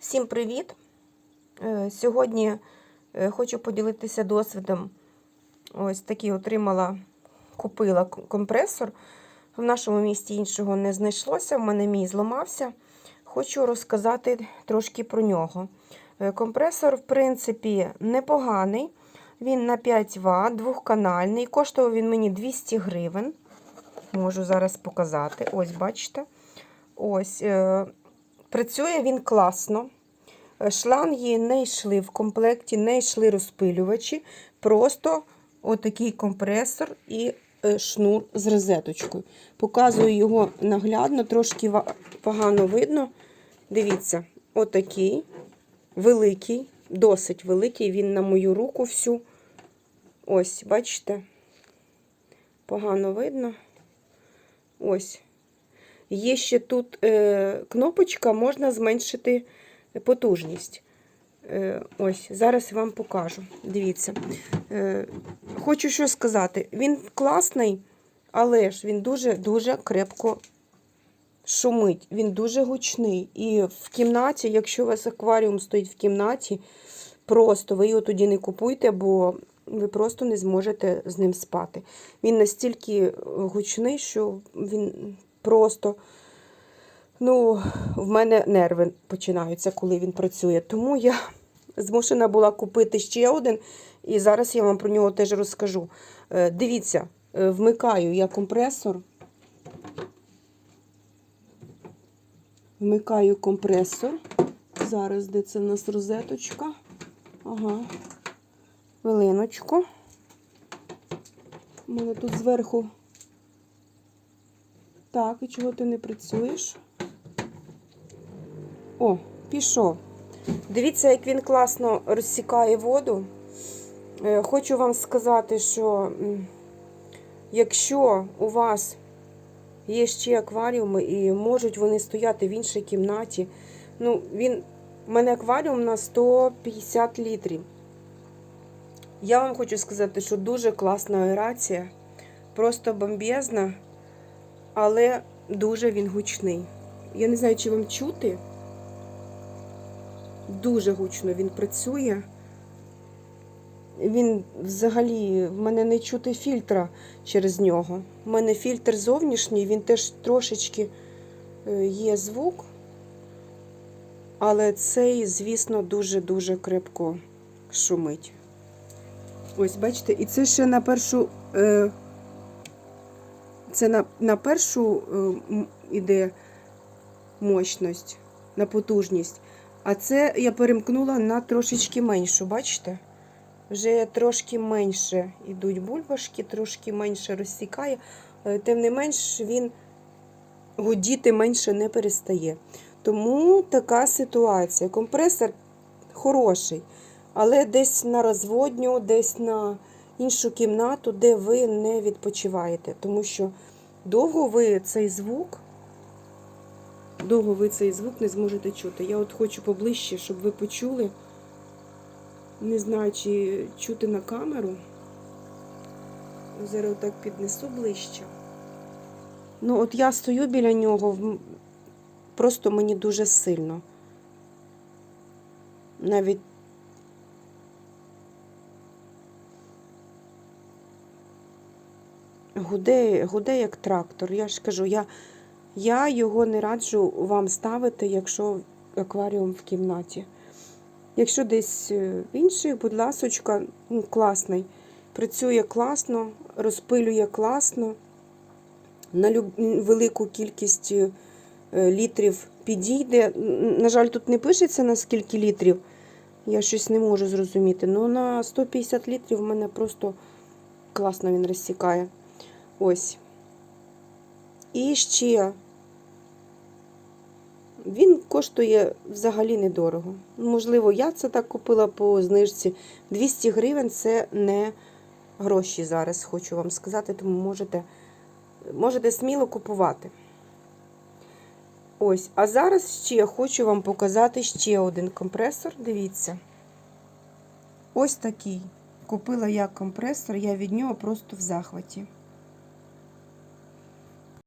Всім привіт! Е, Сьогодні е, хочу поділитися досвідом. Ось такий отримала, купила компресор. В нашому місті іншого не знайшлося, в мене мій зламався. Хочу розказати трошки про нього. Е, Компресор, в принципі, непоганий. Він на 5 Вт, двохканальний. Коштував він мені 200 гривень. Можу зараз показати. Ось, бачите. Ось. Працює він класно. Е, Шланги не йшли в комплекті, не йшли розпилювачі. Просто отакий компресор і е, шнур з розеточкою. Показую його наглядно, трошки погано видно. Дивіться, отакий великий, досить великий. Він на мою руку всю. Ось, бачите? Погано видно. Ось. Є ще тут е, кнопочка, можна зменшити потужність. Е, ось, зараз вам покажу. Дивіться. Е, хочу що сказати. Він класний, але ж він дуже-дуже крепко шумить. Він дуже гучний. І в кімнаті, якщо у вас акваріум стоїть в кімнаті, просто ви його тоді не купуйте, бо ви просто не зможете з ним спати. Він настільки гучний, що він просто. Ну, в мене нерви починаються, коли він працює. Тому я змушена була купити ще один, і зараз я вам про нього теж розкажу. Е, Дивіться, е, вмикаю я компресор. Вмикаю компресор. Зараз де це в нас розеточка. Ага. Хвилиночку. У мене тут зверху. Так, і чого ти не працюєш? О, пішов. Дивіться, як він класно розсікає воду. Е, Хочу вам сказати, що якщо у вас є ще акваріуми і можуть вони стояти в іншій кімнаті, ну, він, у мене акваріум на 150 літрів. Я вам хочу сказати, що дуже класна аерація, просто бомбезна, але дуже він гучний. Я не знаю, чи вам чути. Дуже гучно він працює. Він взагалі, в мене не чути фільтра через нього. У мене фільтр зовнішній, він теж трошечки е, є звук, але цей, звісно, дуже-дуже крепко шумить. Ось, бачите, і це ще на першу. Е, це на, на першу е, іде мощність, на потужність. А це я перемкнула на трошечки меншу, бачите? Вже трошки менше йдуть бульбашки, трошки менше розсікає. Е, Тим не менш, він гудіти менше не перестає. Тому така ситуація. Компресор хороший, але десь на розводню, десь на іншу кімнату, де ви не відпочиваєте. Тому що довго ви цей звук довго ви цей звук не зможете чути. Я от хочу поближче, щоб ви почули. Не знаю, чи чути на камеру. Зараз так піднесу ближче. Ну, от я стою біля нього, просто мені дуже сильно. Навіть гуде, гуде як трактор. Я ж кажу, я я його не раджу вам ставити, якщо акваріум в кімнаті. Якщо десь е, інший, будь ласочка, ну, класний. Працює класно, розпилює класно. На люб... велику кількість е, літрів підійде. На жаль, тут не пишеться на скільки літрів. Я щось не можу зрозуміти. Ну, на 150 літрів в мене просто класно він розсікає. Ось. І ще він коштує взагалі недорого. Можливо, я це так купила по знижці. 200 гривень це не гроші зараз, хочу вам сказати, тому можете, можете сміло купувати. Ось, а зараз ще хочу вам показати ще один компресор. Дивіться. Ось такий. Купила я компресор, я від нього просто в захваті.